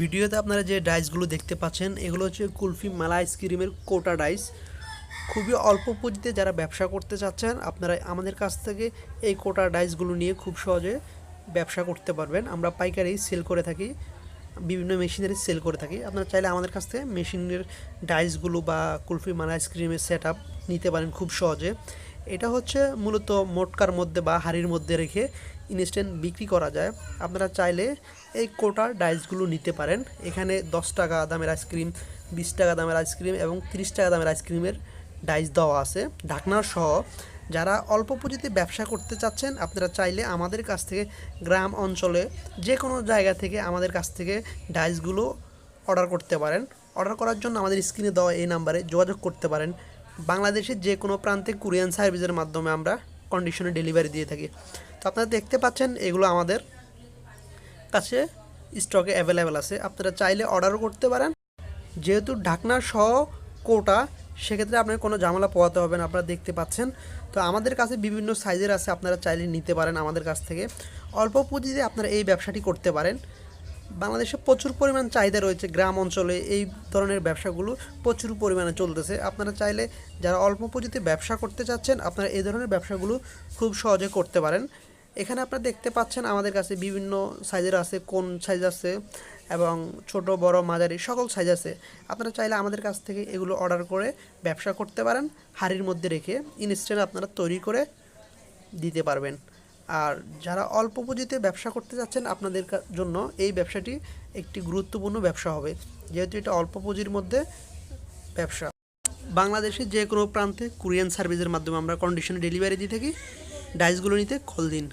ভিডিওতে আপনারা যে ডাইসগুলো দেখতে পাচ্ছেন, এগুলো হচ্ছে কুলফি মালা আইসক্রিমের কোটা ডাইস খুবই অল্প পুঁজিতে যারা ব্যবসা করতে চাচ্ছেন, আপনারা আমাদের কাছ থেকে এই কোটা ডাইসগুলো নিয়ে খুব সহজে ব্যবসা করতে পারবেন। আমরা পাইকারি সেল করে থাকি, বিভিন্ন মেশিনারি সেল করে থাকি। আপনারা চাইলে আমাদের কাছ থেকে মেশিনের ডাইসগুলো বা কুলফি মালা আইসক্রিমের সেট নিতে পারেন খুব সহজে। এটা হচ্ছে মূলত মোটকার মধ্যে বা হাড়ির মধ্যে রেখে ইনস্ট্যান্ট বিক্রি করা যায়। আপনারা চাইলে এই কোটার ডাইসগুলো নিতে পারেন। এখানে দশ টাকা দামের আইসক্রিম বিশ টাকা দামের আইসক্রিম এবং তিরিশ টাকা দামের আইসক্রিমের ডাইস দেওয়া আছে। ঢাকনার সহ যারা অল্প পুঁজিতে ব্যবসা করতে চাচ্ছেন, আপনারা চাইলে আমাদের কাছ থেকে গ্রাম অঞ্চলে যে কোনো জায়গা থেকে আমাদের কাছ থেকে ডাইসগুলো অর্ডার করতে পারেন। অর্ডার করার জন্য আমাদের স্ক্রিনে দেওয়া এই নাম্বারে যোগাযোগ করতে পারেন। বাংলাদেশের যে কোনো প্রান্তে কুরিয়ান সার্ভিসের মাধ্যমে আমরা কন্ডিশনে ডেলিভারি দিয়ে থাকি। তো আপনারা দেখতে পাচ্ছেন, এগুলো আমাদের কাছে স্টকে অ্যাভেলেবেল আছে। আপনারা চাইলে অর্ডারও করতে পারেন। যেহেতু ঢাকনা সহ কোটা, সেক্ষেত্রে আপনার কোনো ঝামেলা পোয়াতে হবে না, আপনারা দেখতে পাচ্ছেন। তো আমাদের কাছে বিভিন্ন সাইজের আছে, আপনারা চাইলে নিতে পারেন আমাদের কাছ থেকে। অল্প পুঁজিতে আপনারা এই ব্যবসাটি করতে পারেন। বাংলাদেশে প্রচুর পরিমাণ চাহিদা রয়েছে গ্রাম অঞ্চলে, এই ধরনের ব্যবসাগুলো প্রচুর পরিমাণে চলতেছে। আপনারা চাইলে যারা অল্প পুঁজিতে ব্যবসা করতে চাচ্ছেন, আপনারা এই ধরনের ব্যবসাগুলো খুব সহজে করতে পারেন। এখানে আপনারা দেখতে পাচ্ছেন আমাদের কাছে বিভিন্ন সাইজের আছে, কোন সাইজ আছে এবং ছোট, বড়, মাঝারি, সকল সাইজ আছে। আপনারা চাইলে আমাদের কাছ থেকে এগুলো অর্ডার করে ব্যবসা করতে পারেন, হাড়ির মধ্যে রেখে ইনস্ট্যান্ট আপনারা তৈরি করে দিতে পারবেন। আর যারা অল্প পুঁজিতে ব্যবসা করতে যাচ্ছেন আপনাদের জন্য এই ব্যবসাটি একটি গুরুত্বপূর্ণ ব্যবসা হবে। যেহেতু এটা অল্প পুঁজির মধ্যে ব্যবসা। বাংলাদেশের যে কোনো প্রান্তে কুরিয়ান সার্ভিসের মাধ্যমে আমরা কন্ডিশনে ডেলিভারি দিয়ে থাকি। ডাইসগুলো নিতে খোল দিন।